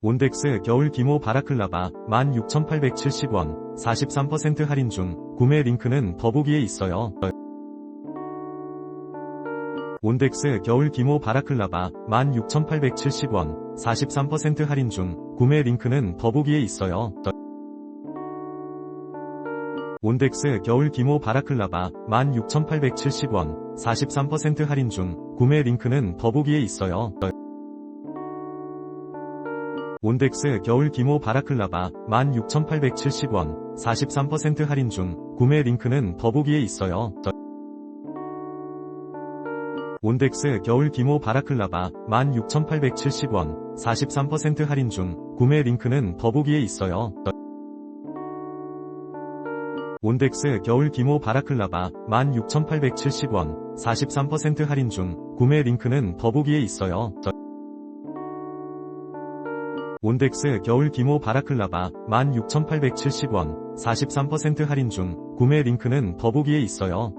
온덱스 겨울 기모 바라클라바 16,870원 43% 할인 중 구매 링크는 더보기에 있어요. 온덱스 겨울 기모 바라클라바 16,870원 43% 할인 중 구매 링크는 더보기에 있어요. 온덱스 겨울 기모 바라클라바 16,870원 43% 할인 중 구매 링크는 더보기에 있어요. 온덱스 겨울 기모 바라클라바 16,870원 43% 할인 중 구매 링크는 더보기에 있어요. 온덱스 겨울 기모 바라클라바 16,870원 43% 할인 중 구매 링크는 더보기에 있어요. 온덱스 겨울 기모 바라클라바 16,870원 43% 할인 중 구매 링크는 더보기에 있어요. 온덱스 겨울 기모 바라클라바 16,870원 43% 할인 중 구매 링크는 더보기에 있어요.